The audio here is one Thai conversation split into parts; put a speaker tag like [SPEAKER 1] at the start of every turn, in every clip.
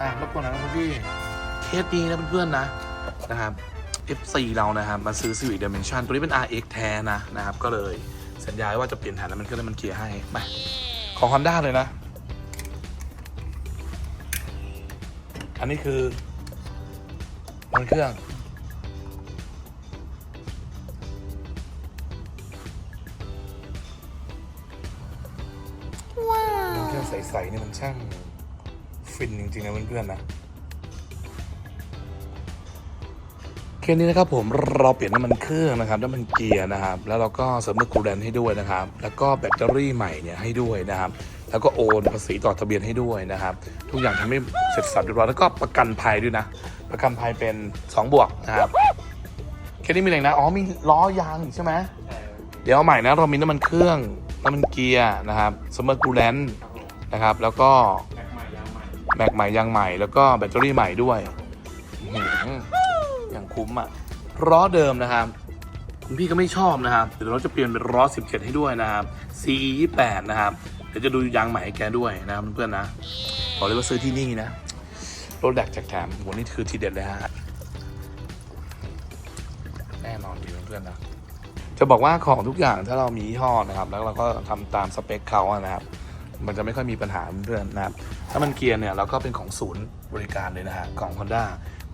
[SPEAKER 1] อะรบกวนหนะครับคุณพี่เคสนี้นะเพื่อนๆนะนะครับ F4 เรานะครับมาซื้อ Civic Dimension ตัวนี้เป็น RX แท้นะนะครับ ก็เลยสัญญาไว้ว่าจะเปลี่ยนฐานน้ำมันเครื่องน้ำมันเกียร์ให้ไปของ Honda เลยนะ อันนี้คือมันเครื่องมันเครื่องใสๆนี่มันช่าง ฟินจริงๆนะเพื่อนๆนะเคสนี้นะครับผมเราเปลี่ยนน้ำมันเครื่องนะครับน้ำมันเกียร์นะครับ แล้วเราก็เสริมเมอร์คูลแดนให้ด้วยนะครับ แล้วก็แบตเตอรี่ใหม่เนี่ยให้ด้วยนะครับ แล้วก็โอนภาษีต่อทะเบียนให้ด้วยนะครับ ทุกอย่างทำให้เสร็จสับเรียบร้อยแล้วก็ประกันภัยด้วยนะ ประกันภัยเป็น 2 บวกนะครับเคสนี้มีอะไรนะอ๋อมีล้อยางใช่ไหมเดี๋ยวเอาใหม่นะเรามีน้ำมันเครื่องน้ำมันเกียร์นะครับสมอร์กูแลนนะครับ แล้วก็ แมกใหม่ยางใหม่แล้วก็แบตเตอรี่ใหม่ด้วยอื้อย่างคุ้มอะล้อเดิมนะครับคุณพี่ก็ไม่ชอบนะครับเดี๋ยวเราจะเปลี่ยนเป็นล้อ17 ให้ด้วยนะครับ C 28นะครับเดี๋ยวจะดูยางใหม่ให้แกด้วยนะครับเพื่อนๆนะบอกเลยว่าซื้อที่นี่นะรถแดกแจกแถมโหนี่คือทีเด็ดเลยฮะแน่นอนดีเพื่อนๆนะจะบอกว่าของทุกอย่างถ้าเรามียี่ห้อนะครับ แล้วเราก็ทำตามสเปคเขาอะนะครับ มันจะไม่ค่อยมีปัญหาเพื่อนนะครับถ้ามันเกียร์เนี่ยเราก็เป็นของศูนย์บริการเลยนะฮะของ Honda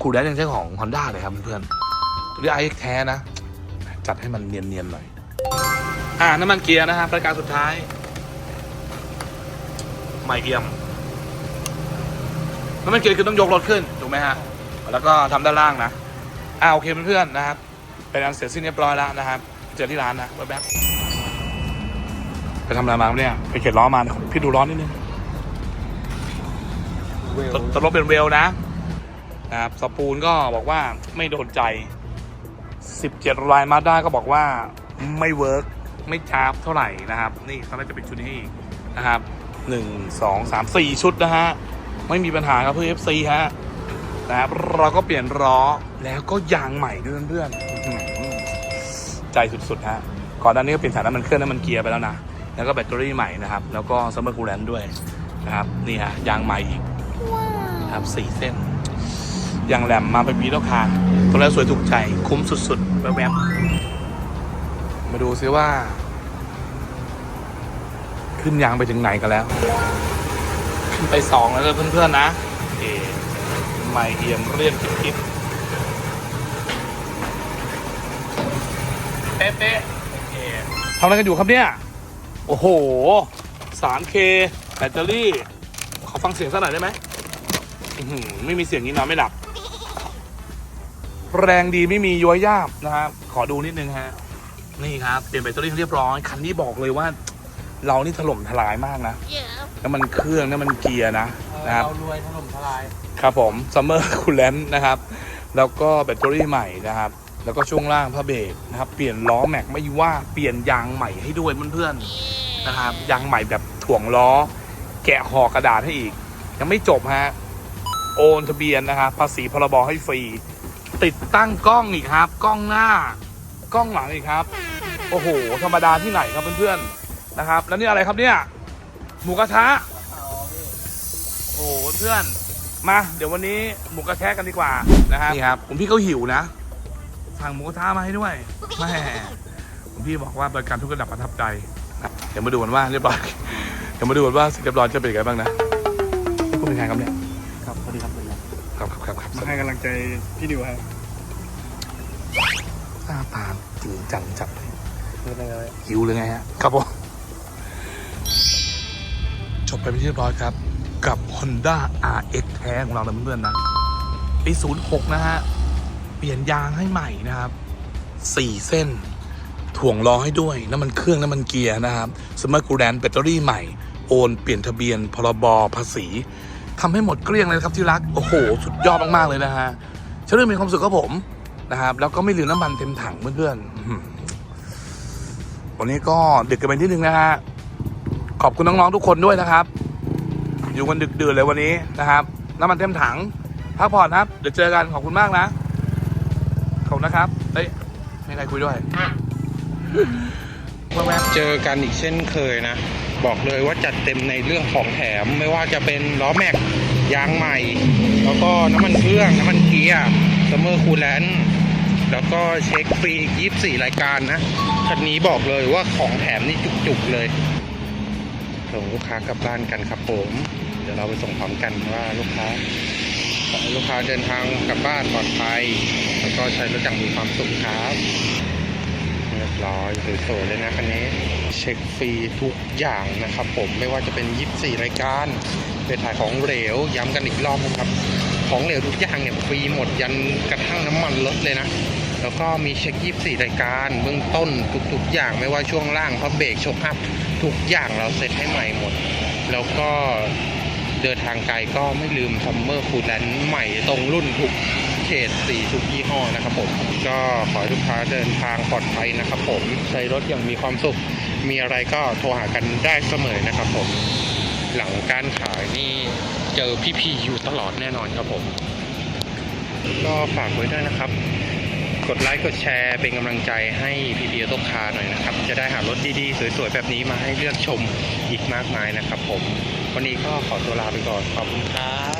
[SPEAKER 1] คูลแดนยังใช้ของ Honda เลยครับเพื่อนๆตัวนี้ไอแท้นะ จัดให้มันเนียนๆหน่อย อ่าน้ำมันเกียร์นะฮะปรายการสุดท้ายไม่เอี่ยมน้ำมันเกียร์คือต้องยกรถขึ้นถูกไหมฮะแล้วก็ทำด้านล่างนะอ่าโอเคเพื่อนๆนะครับเป็นอันเสร็จสิ้นเรียบร้อยแล้วนะครับเจอที่ร้านนะแป๊บๆ ไปทำอะไรมาเนี่ย ไปเข็นล้อมาเดี๋ยวพี่ดูล้อนิดนึง
[SPEAKER 2] เวล
[SPEAKER 1] ตลบเป็นเวลนะนะครับสปูนก็บอกว่าไม่โดนใจ 17ลายมาด้าก็บอกว่าไม่เวิร์กไม่จ้าบเท่าไหร่นะครับ นี่เขาน่าจะเป็นชุดนี้อีกนะครับหนึ่งสองสามสี่ชุดนะฮะ ไม่มีปัญหาครับเพื่อ FC ฮะนะครับเราก็เปลี่ยนล้อแล้วก็ยางใหม่ด้วยเพื่อนๆอื้อหือใจสุดๆฮะก่อนหน้านี้ก็เปลี่ยนฐานน้ำมันเครื่องน้ำมันเกียร์ไปแล้วนะ แล้วก็แบตเตอรี่ใหม่นะครับ แล้วก็ซัมเมอร์คูลแลนด้วยนะครับนี่ฮะยางใหม่อีกนะครับสี่เส้นยางแหลมมาเป็นปีแล้วค่ะตัวแรกสวยถูกใจคุ้มสุดๆแวบๆมาดูซิว่า ขึ้นยางไปถึงไหนกันแล้ว ขึ้นไปสองแล้วเพื่อนๆนะเอไม่เอี่ยมเรียบกิ๊บๆเป๊ะๆโอเคทำอะไรกันอยู่ครับเนี่ย โอ้โหสารเคแบตเตอรี่ ขอฟังเสียงสักหน่อยได้ไหมอื้อหือไม่มีเสียงนี้นอนไม่หลับ แรงดีไม่มีย้อยยาบนะครับ ขอดูนิดนึงฮะ นี่ครับ เปลี่ยนแบตเตอรี่เรียบร้อย คันนี้บอกเลยว่า เรานี่ถล่มทลายมากนะน้ำมันเครื่องน้ำมันเกียร์นะนะครับ
[SPEAKER 2] เรารวยถล่มทลาย
[SPEAKER 1] ครับผมซัมเมอร์คูลแลนนะครับ แล้วก็แบตเตอรี่ใหม่นะครับ แล้วก็ช่วงล่างผ้าเบรกนะครับ เปลี่ยนล้อแม็กไม่ว่าเปลี่ยนยางใหม่ให้ด้วยเพื่อนๆนะครับยางใหม่แบบถ่วงล้อ แกะห่อกระดาษให้อีก ยังไม่จบฮะโอนทะเบียนนะครับภาษีพรบให้ฟรี ติดตั้งกล้องอีกครับ กล้องหน้ากล้องหลังอีกครับ โอ้โหธรรมดาที่ไหนครับเพื่อนๆนะครับ แล้วนี่อะไรครับเนี่ยหมูกระทะโอ้โหเพื่อนมา เดี๋ยววันนี้หมูกระแทะกันดีกว่านะครับนี่ครับผมพี่เขาหิวนะ สั่งหมูกระทะมาให้ด้วยแม่ผมพี่บอกว่าบริการทุกระดับประทับใจนะเดี๋ยวมาดูกันว่าเรียบร้อยเดี๋ยวมาดูกันว่าเสร็จเรียบร้อยจะเป็นยังไงบ้างนะนี่คุณเป็นใครครับเนี่ย
[SPEAKER 2] ครับสวัสดีครับสวัสดีครับ
[SPEAKER 1] ครับครับครับครับ
[SPEAKER 2] มาให้กำลังใจพี่ดิวครับ
[SPEAKER 1] หน้าตาจริงจังจัดเลย
[SPEAKER 2] เป็นยังไง
[SPEAKER 1] หิวเลยไงฮะครับผมจบไปเป็นที่เรียบร้อยครับ กับ Honda RX แท้ของเรานะเพื่อนๆนะปี06 นะฮะเปลี่ยนยางให้ใหม่นะครับ4เส้น ถ่วงล้อให้ด้วยน้ำมันเครื่องน้ำมันเกียร์นะครับสมาร์ทกูแดนแบตเตอรี่ใหม่โอนเปลี่ยนทะเบียนพรบภาษีทำให้หมดเกลี้ยงเลยครับที่รักโอ้โห สุดยอดมากๆเลยนะฮะฉันเริ่มมีความสุขกับผมนะครับ แล้วก็ไม่ลืมน้ำมันเต็มถังเพื่อนๆวันนี้ก็ดึกกันไปนิดนึงนะฮะขอบคุณน้องๆทุกคนด้วยนะครับ อยู่กันดึกดื่นเลยวันนี้นะครับน้ำมันเต็มถังพักผ่อนครับ เดี๋ยวเจอกันขอบคุณมากนะ นะครับเฮ้ยไม่ใครคุยด้วยแวบ
[SPEAKER 3] เจอกันอีกเช่นเคยนะ บอกเลยว่าจัดเต็มในเรื่องของแถม ไม่ว่าจะเป็นล้อแม็กยางใหม่ แล้วก็น้ำมันเครื่อง น้ำมันเกียร์ซัมเมอร์คูลแลนแล้วก็เช็คฟรียี่สี่รายการนะ คันนี้บอกเลยว่าของแถมนี่จุกๆเลยส่งลูกค้ากลับบ้านกันครับผม เดี๋ยวเราไปส่งพร้อมกันว่าลูกค้าขอให้ ลูกค้าเดินทางกลับบ้านปลอดภัย แล้วก็ใช้รถอย่างมีความสุขครับเรียบร้อยสวยๆเลยนะคันนี้ เช็คฟรีทุกอย่างนะครับผมไม่ว่าจะเป็น 24 รายการเป็นถ่ายของเหลวย้ำกันอีกรอบนะครับ ของเหลวทุกอย่างเนี่ยฟรีหมดยันกระทั่งน้ำมันรถเลยนะแล้วก็มีเช็ค 24 รายการเบื้องต้นทุกๆอย่างไม่ว่าช่วงล่างเพราะเบรกโชคอัพทุกอย่างเราเซ็ตให้ใหม่หมด แล้วก็ เดินทางไกลก็ไม่ลืมซัมเมอร์คูลแลนใหม่ตรงรุ่นทุกเขตสีทุกยี่ห้อนะครับผม ก็ขอให้ลูกค้าเดินทางปลอดภัยนะครับผม ใช้รถอย่างมีความสุข มีอะไรก็โทรหากันได้เสมอนะครับผม หลังการขายนี่เจอพี่ๆอยู่ตลอดแน่นอนครับผม ก็ฝากไว้ด้วยนะครับกดไลค์กดแชร์เป็นกำลังใจให้พีพีตกคาหน่อยนะครับ จะได้หารถดีๆ สวยๆ แบบนี้มาให้เลือกชมอีกมากมายนะครับผม วันนี้ก็ขอตัวลาไปก่อน ขอบคุณครับ